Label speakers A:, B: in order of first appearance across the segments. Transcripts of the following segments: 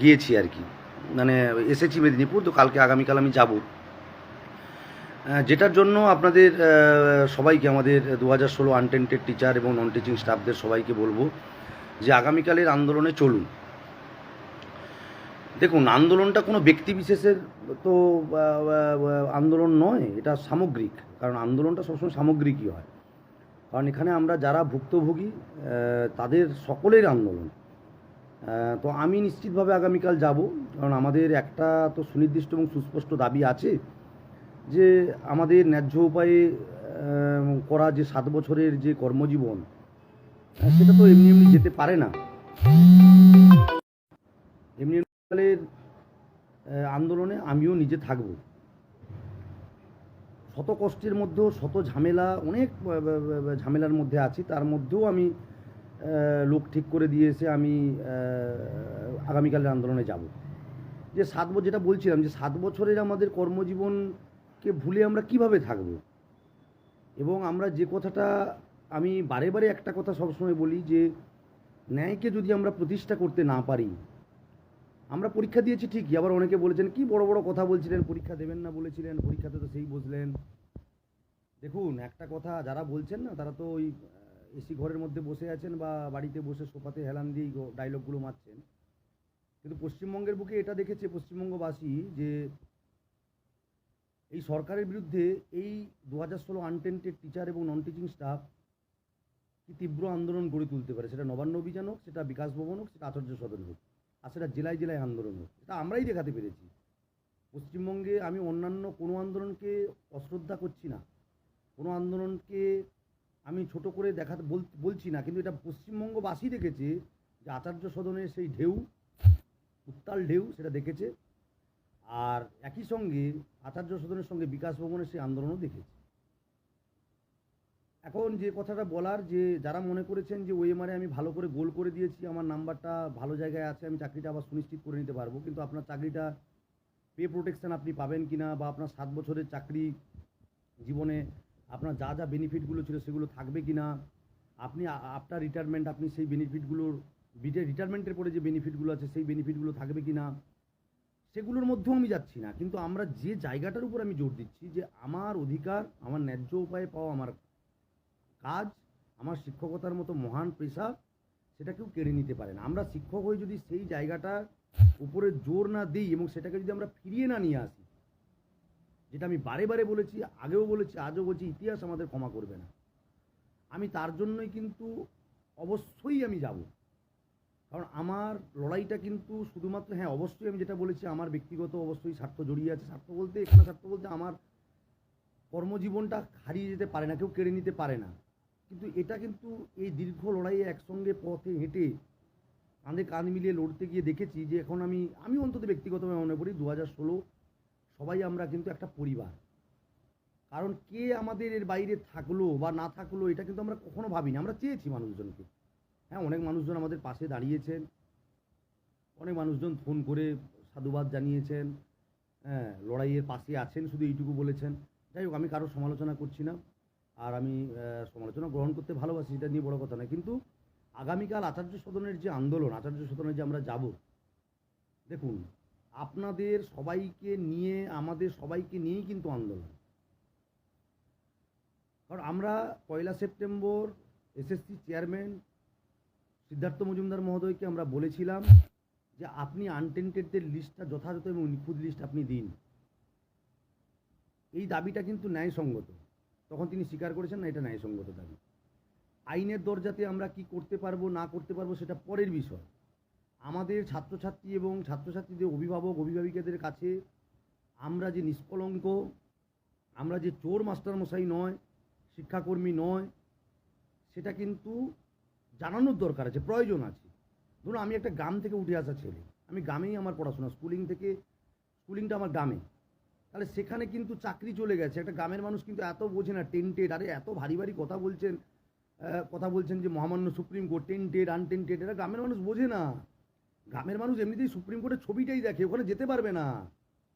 A: গিয়েছি আর কি। মানে এসেছি মেদিনীপুর, তো কালকে আগামীকাল আমি যাব। যেটার জন্য আপনাদের সবাইকে, আমাদের দু হাজার ষোলো আনটেন্টেড টিচার এবং নন টিচিং স্টাফদের সবাইকে বলব যে আগামীকালের আন্দোলনে চলুন। দেখুন, আন্দোলনটা কোনো ব্যক্তি বিশেষের তো আন্দোলন নয়, এটা সামগ্রিক। কারণ আন্দোলনটা সবসময় সামগ্রিকই হয়। কারণ এখানে আমরা যারা ভুক্তভোগী তাদের সকলের আন্দোলন। তো আমি নিশ্চিতভাবে আগামীকাল যাব। কারণ আমাদের একটা তো সুনির্দিষ্ট এবং সুস্পষ্ট দাবি আছে যে আমাদের ন্যায্য উপায়ে করা যে সাত বছরের যে কর্মজীবন সেটা তো এমনি এমনি যেতে পারে না। এমনি এমনি কালের, আন্দোলনে আমিও নিজে থাকব। শত কষ্টের মধ্যেও শত ঝামেলা অনেক ঝামেলার মধ্যে আছি। তার মধ্যেও আমি লোক ঠিক করে দিয়েছে আমি আগামীকালের আন্দোলনে যাব। যে সাত বছর যেটা বলছিলাম যে সাত বছরের আমাদের কর্মজীবনকে ভুলে আমরা কীভাবে থাকব? এবং আমরা যে কথাটা আমি বারে বারে একটা কথা সবসময় বলি যে, ন্যায়কে যদি আমরা প্রতিষ্ঠা করতে না পারি, আমরা পরীক্ষা দিয়েছি ঠিকই, আবার অনেকে বলেছেন, কি বড় বড় কথা বলছিলেন, পরীক্ষা দেবেন না বলেছিলেন, পরীক্ষাতে তো সেই বসলেন। দেখুন, একটা কথা যারা বলছেন না, তারা তো ওই এসি ঘরের মধ্যে বসে আছেন বা বাড়িতে বসে সোফাতে হেলান দিয়েই ডায়লগগুলো মারছেন। কিন্তু পশ্চিমবঙ্গের বুকে এটা দেখেছে পশ্চিমবঙ্গবাসী যে এই সরকারের বিরুদ্ধে এই দু হাজার ষোলো আনটেন্টেড টিচার এবং নন টিচিং স্টাফ কি তীব্র আন্দোলন গড়ে তুলতে পারে? সেটা নবান্ন অভিযান হোক, সেটা বিকাশ ভবন হোক, সেটা আচার্য সদন হোক, আর সেটা জেলায় জেলায় আন্দোলন হোক এটা আমরাই দেখাতে পেরেছি। পশ্চিমবঙ্গে আমি অন্যান্য কোনো আন্দোলনকে অশ্রদ্ধা করছি না। কোনো আন্দোলনকে আমি ছোট করে বল- বলছি না, কিন্তু এটা পশ্চিমবঙ্গবাসী দেখেছে যে আচার্য সদনের সেই ঢেউ, উত্তাল ঢেউ সেটা দেখেছে। আর একই সঙ্গে আচার্য সদনের সঙ্গে বিকাশ ভবনের সেই আন্দোলনও দেখেছে। এখন যে কথাটা বলার যে যারা মনে করেছেন যে ওএমআরে আমি ভালো করে গোল করে দিয়েছি, আমার নাম্বারটা ভালো জায়গায় আছে, আমি চাকরিটা আবার সুনিশ্চিত করে নিতে পারব, কিন্তু আপনার চাকরিটা পে প্রোটেকশন আপনি পাবেন কি না বা আপনার সাত বছরের চাকরি জীবনে আপনার যা যা বেনিফিটগুলো ছিল সেগুলো থাকবে কি না আপনি আফটার রিটায়ারমেন্ট আপনি সেই বেনিফিটগুলোর বিটে রিটায়ারমেন্টের পরে যে বেনিফিটগুলো আছে সেই বেনিফিটগুলো থাকবে কি না সেগুলোর মধ্যেও আমি যাচ্ছি না। কিন্তু আমরা যে জায়গাটার উপর আমি জোর দিচ্ছি যে আমার অধিকার, আমার ন্যায্য উপায়ে পাওয়া আমার কাজ, আমার শিক্ষকতার মতো মহান পেশা, সেটা কেউ কেড়ে নিতে পারে না। আমরা শিক্ষক হয়ে যদি সেই জায়গাটার উপরে জোর না দিই এবং সেটাকে যদি আমরা ফিরিয়ে না নিয়ে আসি যেটা আমি বারে বারে বলেছি, আগেও বলেছি, আজও বলছি, ইতিহাস আমাদের ক্ষমা করবে না। আমি তার জন্যই কিন্তু অবশ্যই আমি যাব। কারণ আমার লড়াইটা কিন্তু শুধুমাত্র হ্যাঁ অবশ্যই আমি যেটা বলেছি, আমার ব্যক্তিগত অবশ্যই স্বার্থ জড়িয়ে আছে। স্বার্থ বলতে, এখানে স্বার্থ বলতে আমার কর্মজীবনটা হারিয়ে যেতে পারে না, কেউ কেড়ে নিতে পারে না। কিন্তু এটা কিন্তু এই দীর্ঘ লড়াইয়ে একসঙ্গে পথে হেঁটে কাঁধে কাঁধ মিলিয়ে লড়তে গিয়ে দেখেছি যে এখন আমি আমি অন্তত ব্যক্তিগতভাবে মনে করি দু হাজার ষোলো সবাই আমরা কিন্তু একটা পরিবার। কারণ কে আমাদের এর বাইরে থাকল বা না থাকল, এটা কিন্তু আমরা কখনো ভাবিনি। আমরা চেয়েছি মানুষজনকে। হ্যাঁ অনেক মানুষজন আমাদের পাশে দাঁড়িয়েছেন। অনেক মানুষজন ফোন করে সাধুবাদ জানিয়েছেন। হ্যাঁ লড়াইয়ের পাশে আছেন, শুধু এইটুকু বলেছেন। যাই হোক, আমি কারোর সমালোচনা করছি না। আর আমি সমালোচনা গ্রহণ করতে ভালোবাসি, এটা নিয়ে বড় কথা নয়। কিন্তু আগামীকাল আচার্য সদনের যে আন্দোলন, আচার্য সদনে যে আমরা যাব, দেখুন আপনাদের সবাইকে নিয়ে, আমাদের সবাইকে নিয়েই কিন্তু আন্দোলন। কারণ আমরা পয়লা September SSC chairman Siddhartha Majumdar মহোদয়কে আমরা বলেছিলাম যে আপনি আনটেন্টেডদের লিস্টটা যথাযথ এবং নিখুঁত লিস্ট আপনি দিন। এই দাবিটা কিন্তু ন্যায়সঙ্গত। তখন তিনি স্বীকার করেছেন না, এটা ন্যায়সঙ্গত দাবি। আইনের দরজাতে আমরা কি করতে পারব, না করতে পারব, সেটা পরের বিষয়। আমাদের ছাত্রছাত্রী এবং ছাত্রছাত্রীদের অভিভাবক, অভিভাবিকাদের কাছে আমরা যে নিষ্কলঙ্ক, আমরা যে চোর মাস্টারমশাই নয়, শিক্ষাকর্মী নয়, সেটা কিন্তু জানানোর দরকার আছে, প্রয়োজন আছে। ধরুন আমি একটা গ্রাম থেকে উঠে আসা ছেলে, আমি গ্রামেই আমার পড়াশোনা, স্কুলিং থেকে, স্কুলিংটা আমার গ্রামে। তাহলে সেখানে কিন্তু চাকরি চলে গেছে, একটা গ্রামের মানুষ কিন্তু এত বোঝে না টেন্টেড আরে এত ভারী ভারী কথা বলছেন কথা বলছেন যে মহামান্য সুপ্রিম কোর্ট টেন্টেড আনটেন্টেড এটা গ্রামের মানুষ বোঝে না। গ্রামের মানুষ এমনিতেই সুপ্রিম কোর্টের ছবিটাই দেখে, ওখানে যেতে পারবে না।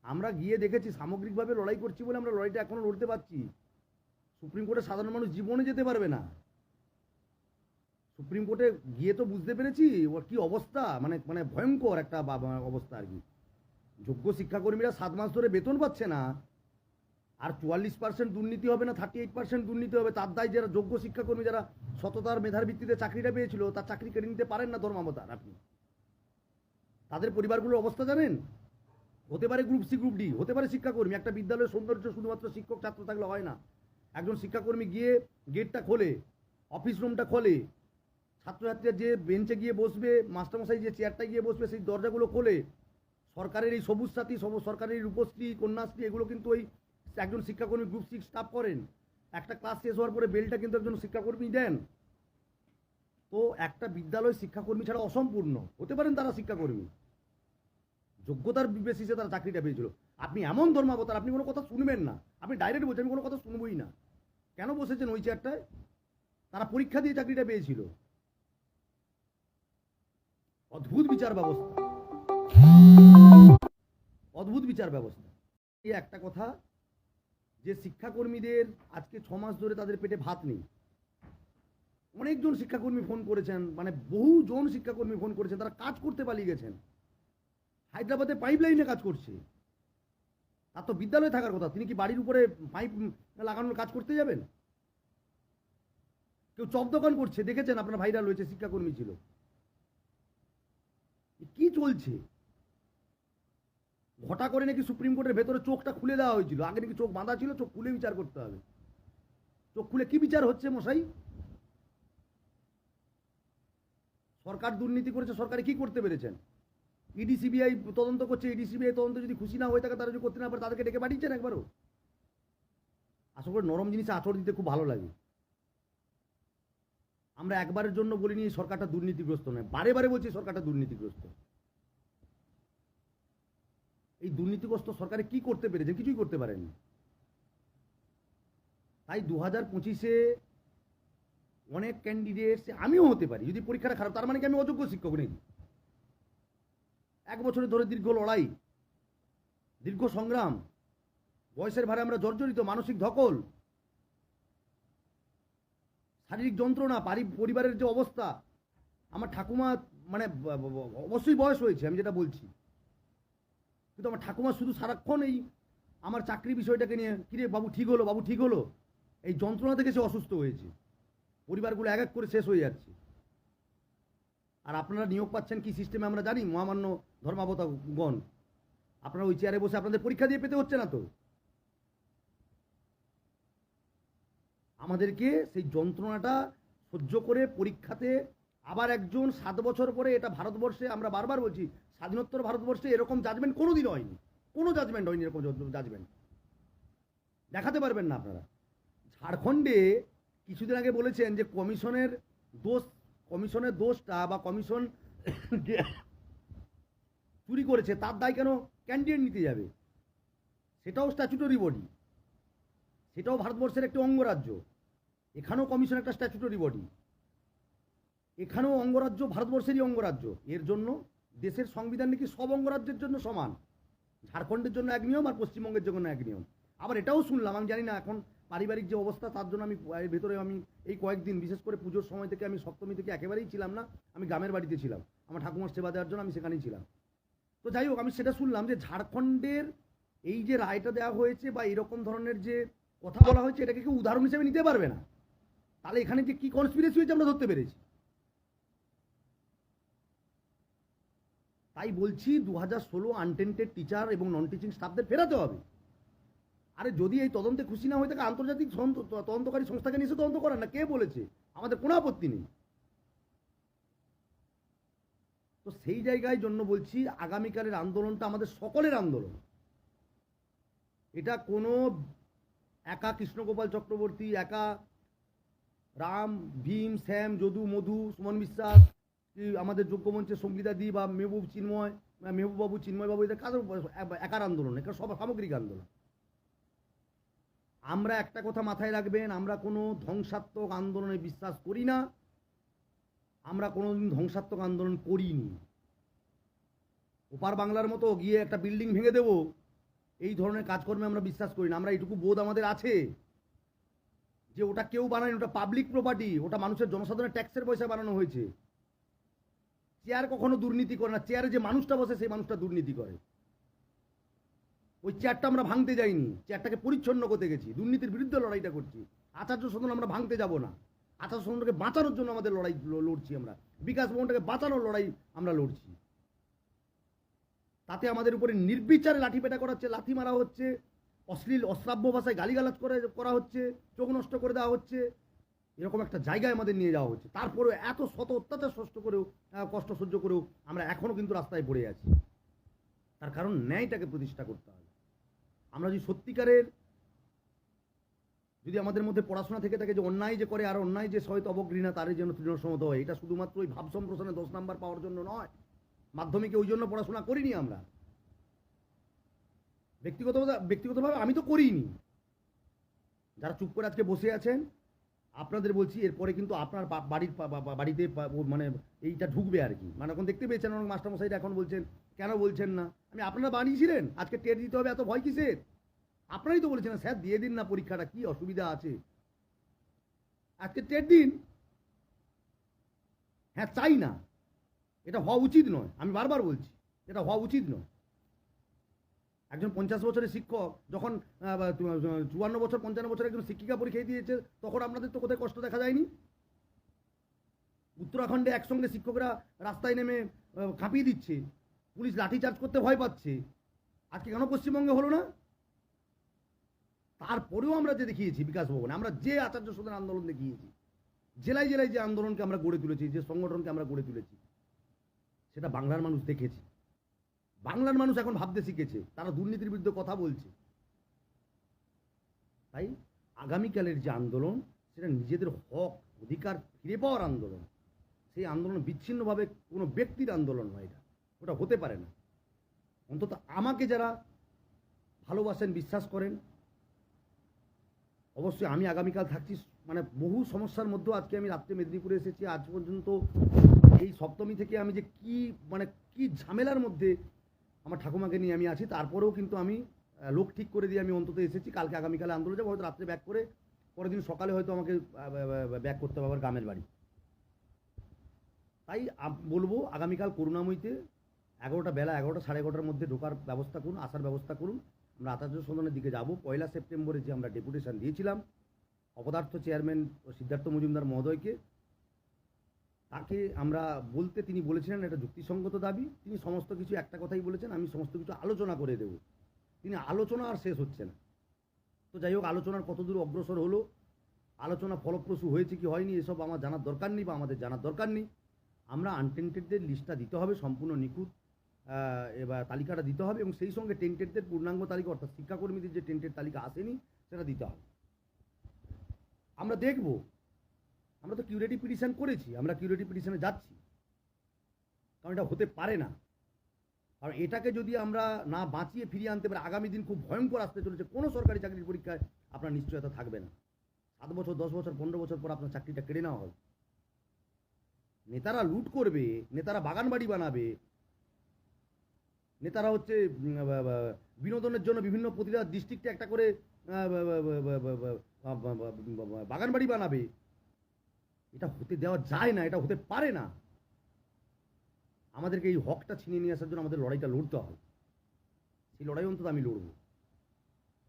A: আমরা গিয়ে দেখেছি, সামগ্রিকভাবে লড়াই করছি বলে আমরা লড়াইটা এখনও লড়তে পারছি। সুপ্রিম কোর্টে সাধারণ মানুষ জীবনে যেতে পারবে না। সুপ্রিম কোর্টে গিয়ে তো বুঝতে পেরেছি, ওর কি অবস্থা? মানে মানে ভয়ঙ্কর একটা অবস্থা আর কি। যোগ্য শিক্ষাকর্মীরা সাত মাস ধরে বেতন পাচ্ছে না। আর চুয়াল্লিশ পার্সেন্ট দুর্নীতি হবে না থার্টি এইট পার্সেন্ট দুর্নীতি হবে, তার দায় যারা যোগ্য শিক্ষাকর্মী, যারা সততার মেধার ভিত্তিতে চাকরিটা পেয়েছিল, তার চাকরি কেড়ে নিতে পারেন না ধর্মাবতার আপনি। তাদের পরিবারগুলোর অবস্থা জানেন? হতে পারে গ্রুপ সি গ্রুপ ডি হতে পারে শিক্ষাকর্মী। একটা বিদ্যালয়ের সৌন্দর্য শুধুমাত্র শিক্ষক, ছাত্র থাকলে হয় না। একজন শিক্ষাকর্মী গিয়ে গেটটা খোলে অফিস রুমটা খোলে, ছাত্রছাত্রীরা যে বেঞ্চে গিয়ে বসবে, মাস্টারমশাই যে চেয়ারটা গিয়ে বসবে, সেই দরজাগুলো খোলে। সরকারের এই সবুজ সাথী, সব সরকারের রূপশ্রী, কন্যাশ্রী, এগুলো কিন্তু ওই একজন শিক্ষাকর্মী গ্রুপ সিক্স স্টাফ করেন। একটা ক্লাস শেষ হওয়ার পরে বেলটা কিন্তু একজন শিক্ষাকর্মী দেন। তো একটা বিদ্যালয় শিক্ষাকর্মী ছাড়া অসম্পূর্ণ। হতে পারেন তারা শিক্ষাকর্মী। যোগ্যতার বেসিসে তারা চাকরিটা পেয়েছিল। আপনি এমন ধর্মাবতার, আপনি কোনো কথা শুনবেন না। আপনি ডাইরেক্ট বলছেন, আমি কোনো কথা শুনবই না। কেন বসেছেন ওই চেয়ারটায় তারা পরীক্ষা দিয়ে চাকরিটা পেয়েছিল। অদ্ভুত বিচার ব্যবস্থা। অদ্ভুত বিচার ব্যবস্থা। এই একটা কথা, যে শিক্ষাকর্মীদের আজকে ছ মাস ধরে তাদের পেটে ভাত নেই। অনেকজন শিক্ষাকর্মী ফোন করেছেন মানে বহুজন শিক্ষাকর্মী ফোন করেছেন, তারা কাজ করতে পালিয়ে গেছেন। হায়দ্রাবাদে পাইপ লাইনে কাজ করছে। তার তো বিদ্যালয়ে থাকার কথা, তিনি কি বাড়ির উপরে পাইপ লাগানোর কাজ করতে যাবেন? কেউ চপ দোকান করছে, দেখেছেন আপনার ভাইরাল হয়েছে শিক্ষাকর্মী ছিল। কি চলছে? ঘটা করে নাকি সুপ্রিম কোর্টের ভেতরে চোখটা খুলে দেওয়া হয়েছিল। আগে নাকি চোখ বাঁধা ছিল, চোখ খুলে বিচার করতে হবে। চোখ খুলে কি বিচার হচ্ছে মশাই? সরকার দুর্নীতি করেছে, সরকারে কি করতে পেরেছেন? ইডি সিবিআই তদন্ত করছে ইডি সিবিআই তদন্ত যদি খুশি না হয়ে থাকে, তারা যদি করতে না পারে, তাদেরকে ডেকে পাঠিয়েছেন একবারও? আসলে করে নরম জিনিসে আচর দিতে খুব ভালো লাগে। আমরা একবারের জন্য বলিনি সরকারটা দুর্নীতিগ্রস্ত নয়। বারে বারে বলছি সরকারটা দুর্নীতিগ্রস্ত। এই দুর্নীতিগ্রস্ত সরকারে কি করতে পেরেছে কিছুই করতে পারেনি তাই দু হাজার পঁচিশে অনেক ক্যান্ডিডেটস আমিও হতে পারি। যদি পরীক্ষাটা খারাপ, তার মানে কি আমি অযোগ্য শিক্ষক নাকি এক বছরের ধরে দীর্ঘ লড়াই, দীর্ঘ সংগ্রাম, বয়সের ভারে আমরা জর্জরিত মানসিক ধকল, শারীরিক যন্ত্রণা, পারি পরিবারের যে অবস্থা, আমার ঠাকুমা মানে অবশ্যই বয়স হয়েছে, আমি যেটা বলছি। কিন্তু আমার ঠাকুমা শুধু সারাক্ষণ এই আমার চাকরি বিষয়টাকে নিয়ে, কিরে বাবু, ঠিক হলো, বাবু, ঠিক হলো। এই যন্ত্রণা থেকে সে অসুস্থ হয়েছে। পরিবারগুলো এক এক করে শেষ হয়ে যাচ্ছে। আর আপনারা নিয়োগ পাচ্ছেন কি সিস্টেমে আমরা জানি, মহামান্য ধর্মাবতাগণ। আপনারা ওই চেয়ারে বসে আপনাদের পরীক্ষা দিয়ে পেতে হচ্ছে না তো? আমাদেরকে সেই যন্ত্রণাটা সহ্য করে পরীক্ষাতে আবার একজন সাত বছর পরে এটা ভারতবর্ষে আমরা বারবার বলছি, স্বাধীনোত্তর ভারতবর্ষে এরকম জাজমেন্ট কোনোদিন হয়নি। কোনো জাজমেন্ট হয়নি এরকম জাজমেন্ট দেখাতে পারবেন না আপনারা। ঝাড়খণ্ডে কিছুদিন আগে বলেছেন যে কমিশনের দোষ, কমিশনের দোষটা বা কমিশন চুরি করেছে, তার দায় কেন ক্যান্ডিডেট নিতে যাবে? সেটাও স্ট্যাচুটরি বডি সেটাও ভারতবর্ষের একটি অঙ্গরাজ্য। এখানেও কমিশন একটা স্ট্যাচুটরি বডি এখানেও অঙ্গরাজ্য ভারতবর্ষেরই অঙ্গরাজ্য। এর জন্য দেশের সংবিধান নাকি সব অঙ্গরাজ্যের জন্য সমান? ঝাড়খণ্ডের জন্য এক নিয়ম আর পশ্চিমবঙ্গের জন্য এক নিয়ম। আবার এটাও শুনলাম, আমি জানি না এখন পারিবারিক যে অবস্থা, তার জন্য আমি ভেতরে আমি এই কয়েকদিন, বিশেষ করে পুজোর সময় থেকে আমি সপ্তমী থেকে একেবারেই ছিলাম না, আমি গ্রামের বাড়িতে ছিলাম। আমার ঠাকুমার সেবা দেওয়ার জন্য আমি সেখানেই ছিলাম। তো যাই হোক, আমি সেটা শুনলাম যে ঝাড়খণ্ডের এই যে রায়টা দেওয়া হয়েছে বা এরকম ধরনের যে কথা বলা হয়েছে, এটাকে কেউ উদাহরণ হিসেবে নিতে পারবে না। তাহলে এখানে যে কি কনস্পিরেসি হয়েছে আমরা ধরতে পেরেছি। তাই বলছি দু হাজার ষোলো আনটেন্টেড টিচার এবং নন টিচিং স্টাফদের ফেরাতে হবে। আরে যদি এই তদন্তে খুশি না হয়ে থাকে আন্তর্জাতিক তদন্তকারী সংস্থাকে নিয়ে তদন্ত করেন না? কে বলেছে? আমাদের কোনো আপত্তি নেই। তো সেই জায়গায় জন্য বলছি, আগামীকালের আন্দোলনটা আমাদের সকলের আন্দোলন। এটা কোনো একা কৃষ্ণগোপাল চক্রবর্তী, একা রাম, ভীম, শ্যাম, যদু, মধু, সুমন বিশ্বাস আমাদের যোগ্য মঞ্চের সঙ্গীতা দি বা মেহবুব চিন্ময় বা মেহবুববাবু, চিন্ময়বাবু, এদের কাদের একার আন্দোলন? এটা সব সামগ্রিক আন্দোলন। আমরা একটা কথা মাথায় রাখবেন, আমরা কোনো ধ্বংসাত্মক আন্দোলনে বিশ্বাস করি না। আমরা কোনোদিন ধ্বংসাত্মক আন্দোলন করিনি। ওপার বাংলার মতো গিয়ে একটা বিল্ডিং ভেঙে দেব, এই ধরনের কাজকর্মে আমরা বিশ্বাস করি না। আমরা এইটুকু বোধ আমাদের আছে যে ওটা কেউ বানায়নি, ওটা পাবলিক প্রপার্টি ওটা মানুষের জনসাধারণের ট্যাক্সের পয়সা বানানো হয়েছে। চেয়ার কখনো দুর্নীতি করে না চেয়ারে যে মানুষটা বসে, সেই মানুষটা দুর্নীতি করে। ওই চেয়ারটা আমরা ভাঙতে যাইনি। চেয়ারটাকে পরিচ্ছন্ন করতে গেছি। দুর্নীতির বিরুদ্ধে লড়াইটা করছি। আচার্য সদন আমরা ভাঙতে যাব না। আচার্য সদনটাকে বাঁচানোর জন্য আমাদের লড়াই লড়ছি আমরা। বিকাশ ভবনটাকে বাঁচানোর লড়াই আমরা লড়ছি। তাতে আমাদের উপরে নির্বিচারে লাঠিপেটা করা হচ্ছে লাথি মারা হচ্ছে, অশ্লীল, অশ্রাব্য ভাষায় গালিগালাজ করে, করা হচ্ছে, চোখ নষ্ট করে দেওয়া হচ্ছে। এরকম একটা জায়গায় আমাদের নিয়ে যাওয়া হচ্ছে। তারপরেও এত শত অত্যাচার সহ্য করেও কষ্ট সহ্য করেও আমরা এখনও কিন্তু রাস্তায় পড়ে আছি। তার কারণ ন্যায়টাকে প্রতিষ্ঠা করতে হবে। আমরা যদি সত্যিকারের যদি আমাদের মধ্যে পড়াশোনা থেকে থাকে যে অন্যায় যে করে আর অন্যায় যে সহিত অবঘৃণা তারই যেন তৃণসম্মত হয়। এটা শুধুমাত্র ওই ভাব সম্প্রসারণে দশ নাম্বার পাওয়ার জন্য নয়। মাধ্যমিকে ওই জন্য পড়াশোনা করিনি আমরা। ব্যক্তিগত ব্যক্তিগতভাবে আমি তো করিনি। যারা চুপ করে আজকে বসে আছেন, আপনাদের বলছি, এরপরে কিন্তু আপনার বাড়ির বাড়িতে মানে এইটা ঢুকবে আর কি। মানে এখন দেখতে পেয়েছেন অনেক মাস্টারমশাইরা এখন বলছেন কেন বলছেন না? আমি আপনারা বানিয়েছিলেন? আজকে টের দিতে হবে, এত ভয় কিসের? আপনারাই তো বলেছেন, স্যার, দিয়ে দিন না পরীক্ষাটা, কি অসুবিধা আছে? আজকে টের দিন। হ্যাঁ চাই না। এটা হওয়া উচিত নয়। আমি বারবার বলছি, এটা হওয়া উচিত নয়। একজন পঞ্চাশ বছরের শিক্ষক, যখন চুয়ান্ন বছর, পঞ্চান্ন বছর একজন শিক্ষিকা পরীক্ষা দিয়েছে, তখন আপনাদের তো কোথায় কষ্ট দেখা যায়নি? উত্তরাখণ্ডে একসঙ্গে শিক্ষকরা রাস্তায় নেমে কাঁপিয়ে দিচ্ছে। পুলিশ লাঠিচার্জ করতে ভয় পাচ্ছে। আজকে কেন পশ্চিমবঙ্গে হলো না? তারপরেও আমরা যে দেখিয়েছি বিকাশ ভবনে, আমরা যে আচার্য সদন আন্দোলন দেখিয়েছি, জেলায় জেলায় যে আন্দোলনকে আমরা গড়ে তুলেছি, যে সংগঠনকে আমরা গড়ে তুলেছি, সেটা বাংলার মানুষ দেখেছে। বাংলার মানুষ এখন ভাবতে শিখেছে, তারা দুর্নীতির বিরুদ্ধে কথা বলছে। তাই আগামীকালের যে আন্দোলন, সেটা নিজেদের হক, অধিকার, ফিরে পাওয়ার আন্দোলন। সেই আন্দোলন বিচ্ছিন্নভাবে কোনো ব্যক্তির আন্দোলন নয় এটা। ওটা হতে পারে না। অন্তত আমাকে যারা ভালোবাসেন, বিশ্বাস করেন, অবশ্যই আমি আগামীকাল থাকছি। মানে বহু সমস্যার মধ্যেও আজকে আমি রাত্রে মেদিনীপুরে এসেছি। আজ পর্যন্ত এই সপ্তমী থেকে আমি যে কি মানে কি ঝামেলার মধ্যে আমার ঠাকুমাকে নিয়ে আমি আছি, তারপরেও কিন্তু আমি লোক ঠিক করে দিয়ে আমি অন্তত এসেছি। কালকে আগামীকালে আন্দোলন যাব, হয়তো রাত্রে ব্যাক করে পরের দিন সকালে হয়তো আমাকে ব্যাক করতে হবে আবার গ্রামের বাড়ি। তাই বলব আগামীকাল করুণাময়ীতে এগারোটা বেলা, এগারোটা সাড়ে এগারোটার মধ্যে ঢোকার ব্যবস্থা করুন, আসার ব্যবস্থা করুন। আমরা আচার্য সদনের দিকে যাব। পয়লা সেপ্টেম্বরে যে আমরা ডেপুটেশন দিয়েছিলাম, অপদার্থ চেয়ারম্যান সিদ্ধার্থ মজুমদার মহোদয়কে, তাকে আমরা বলতে তিনি বলেছিলেন, এটা যুক্তিসঙ্গত দাবি। তিনি সমস্ত কিছু একটা কথাই বলেছেন, আমি সমস্ত কিছু আলোচনা করে দেব। তিনি আলোচনা আর শেষ হচ্ছে না। তো যাই হোক, আলোচনার কতদূর অগ্রসর হলো, আলোচনা ফলপ্রসূ হয়েছে কি হয়নি, এসব আমার জানার দরকার নেই বা আমাদের জানার দরকার নেই। আমরা আনটেন্টেডদের লিস্টটা দিতে হবে, সম্পূর্ণ নিখুঁত। এবার তালিকাটা দিতে হবে এবং সেই সঙ্গে টেন্টেডদের পূর্ণাঙ্গ তালিকা, অর্থাৎ শিক্ষাকর্মীদের যে টেন্টেড তালিকা আসেনি, সেটা দিতে হবে। আমরা দেখব। আমরা তো কিউরেটিভ পিটিশন করেছি, আমরা কিউরেটিভ পিটিশনে যাচ্ছি। কারণ এটা হতে পারে না। কারণ এটাকে যদি আমরা না বাঁচিয়ে ফিরিয়ে আনতে পারি, আগামী দিন খুব ভয়ঙ্কর আসতে চলেছে। কোনো সরকারি চাকরির পরীক্ষায় আপনার নিশ্চয়তা থাকবে না। সাত বছর, দশ বছর, পনেরো বছর পর আপনার চাকরিটা কেড়ে নেওয়া হবে। নেতারা লুট করবে, নেতারা বাগান বাড়ি বানাবে নেতারা হচ্ছে বিনোদনের জন্য বিভিন্ন প্রতিটা ডিস্ট্রিক্টে একটা করে বাগানবাড়ি বানাবে এটা হতে দেওয়া যায় না এটা হতে পারে না আমাদেরকে এই হকটা ছিনিয়ে নিয়ে আসার জন্য আমাদের লড়াইটা লড়তে হবে সেই লড়াই অন্তত আমি লড়ব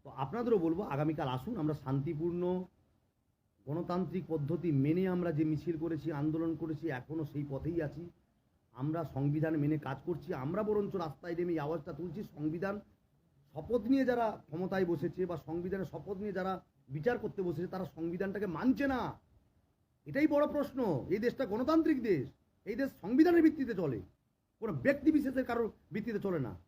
A: তো আপনাদেরও বলব আগামীকাল আসুন আমরা শান্তিপূর্ণ গণতান্ত্রিক পদ্ধতি মেনে আমরা যে মিছিল করেছি আন্দোলন করেছি এখনও সেই পথেই আছি আমরা সংবিধান মেনে কাজ করছি, আমরা বরঞ্চ রাস্তায় নেমে এই আওয়াজটা তুলছি, সংবিধান শপথ নিয়ে যারা ক্ষমতায় বসেছে বা সংবিধানের শপথ নিয়ে যারা বিচার করতে বসেছে, তারা সংবিধানটাকে মানছে না। এটাই বড় প্রশ্ন। এই দেশটা গণতান্ত্রিক দেশ। এই দেশ সংবিধানের ভিত্তিতে চলে। কোনো ব্যক্তি বিশেষের কারোর ভিত্তিতে চলে না।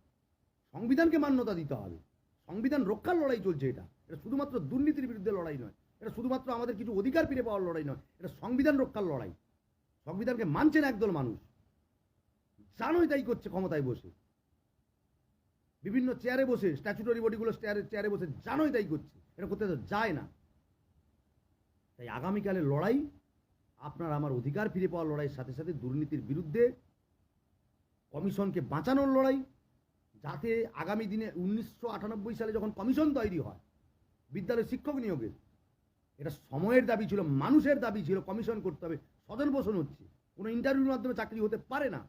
A: সংবিধানকে মান্যতা দিতে হবে। সংবিধান রক্ষার লড়াই চলছে এটা। এটা শুধুমাত্র দুর্নীতির বিরুদ্ধে লড়াই নয়। এটা শুধুমাত্র আমাদের কিছু অধিকার ফিরে পাওয়ার লড়াই নয়। এটা সংবিধান রক্ষার লড়াই। সংবিধানকে মানছে না একদল মানুষ। জানোই তাই করছে ক্ষমতায় বসে। বিভিন্ন চেয়ারে বসে স্ট্যাচুটরি বডিগুলো চেয়ারে চেয়ারে বসে, জানোই তাই করছে। এটা করতে তো যায় না। তাই আগামীকালের লড়াই, আপনার আমার অধিকার ফিরে পাওয়ার লড়াইয়ের সাথে সাথে দুর্নীতির বিরুদ্ধে কমিশনকে বাঁচানোর লড়াই, যাতে আগামী দিনে উনিশশো আটানব্বই সালে যখন কমিশন তৈরি হয়, বিদ্যালয়ের শিক্ষক নিয়োগের, এটা সময়ের দাবি ছিল, মানুষের দাবি ছিল, কমিশন করতে হবে সদন পোষণ হচ্ছে। কোনো ইন্টারভিউর মাধ্যমে চাকরি হতে পারে না।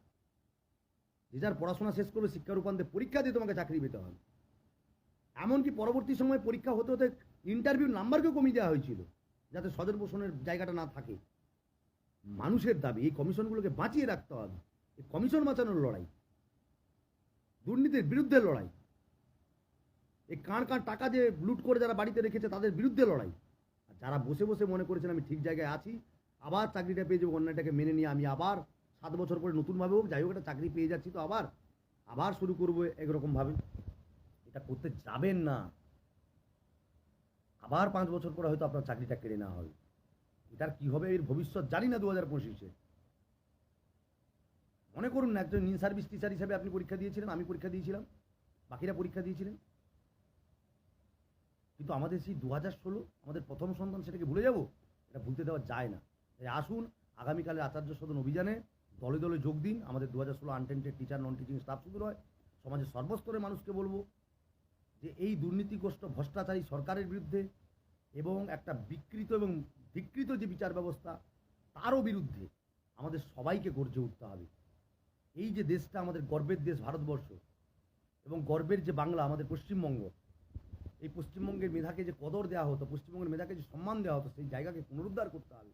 A: যে যার পড়াশোনা শেষ করবে শিক্ষা রূপান্তে পরীক্ষা দিয়ে তোমাকে চাকরি পেতে হবে। এমনকি পরবর্তী সময়ে পরীক্ষা হতে হতে ইন্টারভিউ নাম্বারকেও কমিয়ে দেওয়া হয়েছিল, যাতে স্বজন পোষণের জায়গাটা না থাকে। মানুষের দাবি, এই কমিশনগুলোকে বাঁচিয়ে রাখতে হবে। এই কমিশন বাঁচানোর লড়াই, দুর্নীতির বিরুদ্ধে লড়াই। এই কাঁড় কাঁড় টাকা যে লুট করে যারা বাড়িতে রেখেছে, তাদের বিরুদ্ধে লড়াই। আর যারা বসে বসে মনে করেছেন, আমি ঠিক জায়গায় আছি, আবার চাকরিটা পেয়ে যাব, অন্যায়টাকে মেনে নিয়ে আমি আবার সাত বছর পরে নতুনভাবে হোক, যাই হোক, একটা চাকরি পেয়ে যাচ্ছি, তো আবার আবার শুরু করব একরকমভাবে। এটা করতে যাবেন না। আবার পাঁচ বছর পরে হয়তো আপনার চাকরিটা কেড়ে নেওয়া হবে। এটার কি হবে, এর ভবিষ্যৎ জানি না দু হাজার পঁচিশে। মনে করুন না, একজন ইন সার্ভিস টিচার হিসাবে আপনি পরীক্ষা দিয়েছিলেন, আমি পরীক্ষা দিয়েছিলাম, বাকিরা পরীক্ষা দিয়েছিলেন। কিন্তু আমাদের সেই দু হাজার ষোলো, আমাদের প্রথম সন্তান, সেটাকে ভুলে যাব? এটা ভুলতে দেওয়া যায় না। তাই আসুন আগামীকালে আচার্য সদন অভিযানে দলে দলে যোগ দিন। আমাদের দু হাজার ষোলো untainted teacher non teaching staff শুধু নয় সমাজের সর্বস্তরের মানুষকে বলব যে এই দুর্নীতিগ্রস্ত, ভ্রষ্টাচারী সরকারের বিরুদ্ধে এবং একটা বিকৃত এবং বিকৃত যে বিচার ব্যবস্থা, তারও বিরুদ্ধে আমাদের সবাইকে গর্জে উঠতে হবে। এই যে দেশটা আমাদের গর্বের দেশ ভারতবর্ষ এবং গর্বের যে বাংলা আমাদের পশ্চিমবঙ্গ, এই পশ্চিমবঙ্গের মেধাকে যে কদর দেওয়া হতো, পশ্চিমবঙ্গের মেধাকে যে সম্মান দেওয়া হতো, সেই জায়গাকে পুনরুদ্ধার করতে হবে।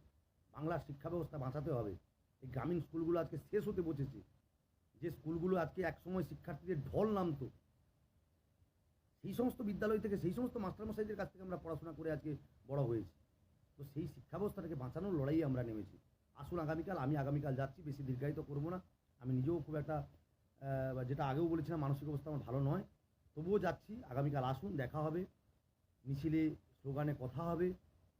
A: বাংলার শিক্ষা ব্যবস্থা বাঁচাতে হবে। এই গ্রামীণ স্কুলগুলো আজকে শেষ হতে বসেছে। যে স্কুলগুলো আজকে একসময় শিক্ষার্থীদের ঢল নামতো, সেই সমস্ত বিদ্যালয় থেকে সেই সমস্ত মাস্টারমশাইদের কাছ থেকে আমরা পড়াশোনা করে আজকে বড় হয়েছি। তো সেই শিক্ষা ব্যবস্থাটাকে বাঁচানোর লড়াই আমরা নেমেছি। আসুন আগামীকাল, আমি আগামীকাল যাচ্ছি, বেশি দীর্ঘায়িত করব না। আমি নিজেও খুব একটা যেটা আগেও বলেছিলাম, মানসিক অবস্থা আমার ভালো নয়। তবুও যাচ্ছি, আগামীকাল আসুন, দেখা হবে। মিছিলে স্লোগানে কথা হবে।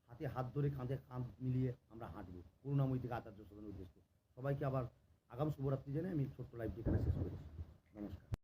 A: হাতে হাত ধরে কাঁধে কাঁধ মিলিয়ে আমরা হাঁটবো। করুণাময়ী থেকে আচার্য সদনের উদ্দেশ্যে। সবাইকে আবার আগাম শুভরাত্রি জেনে আমি ছোট্ট লাইভটি এখানে শেষ করছি। নমস্কার।